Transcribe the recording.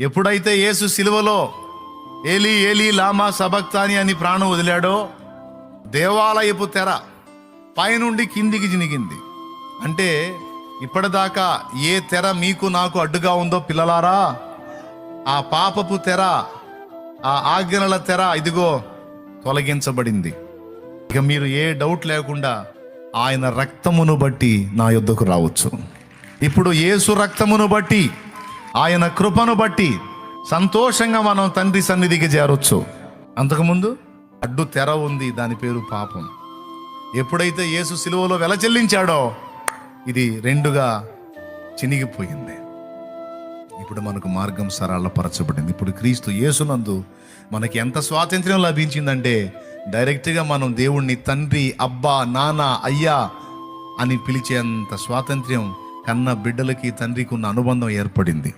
ఎప్పుడైతే యేసు సిలువలో ఏలి ఏలి లామా సబక్తాని అని ప్రాణం వదిలాడో దేవాలయపు తెర పైనుండి కిందికి జినిగింది. అంటే ఇప్పటిదాకా ఏ తెర మీకు నాకు అడ్డుగా ఉందో పిల్లలారా ఆ పాపపు తెర ఆ ఆజ్ఞల తెర ఇదిగో తొలగించబడింది. ఇక మీరు ఏ డౌట్ లేకుండా ఆయన రక్తమును బట్టి నా యుద్ధకు రావచ్చు. ఇప్పుడు ఏసు రక్తమును బట్టి ఆయన కృపను బట్టి సంతోషంగా మనం తండ్రి సన్నిధికి చేరొచ్చు. అంతకుముందు అడ్డు తెర ఉంది దాని పేరు పాపం. ఎప్పుడైతే యేసు సిలువలో వెల చెల్లించాడో ఇది రెండుగా చినిగిపోయింది. ఇప్పుడు మనకు మార్గం సరళపరచబడింది. ఇప్పుడు క్రీస్తు యేసునందు మనకి ఎంత స్వాతంత్ర్యం లభించిందంటే డైరెక్ట్గా మనం దేవుణ్ణి తండ్రి అబ్బా నాన్న అయ్యా అని పిలిచేంత స్వాతంత్ర్యం కన్న బిడ్డలకి తండ్రికి ఉన్న అనుబంధం ఏర్పడింది.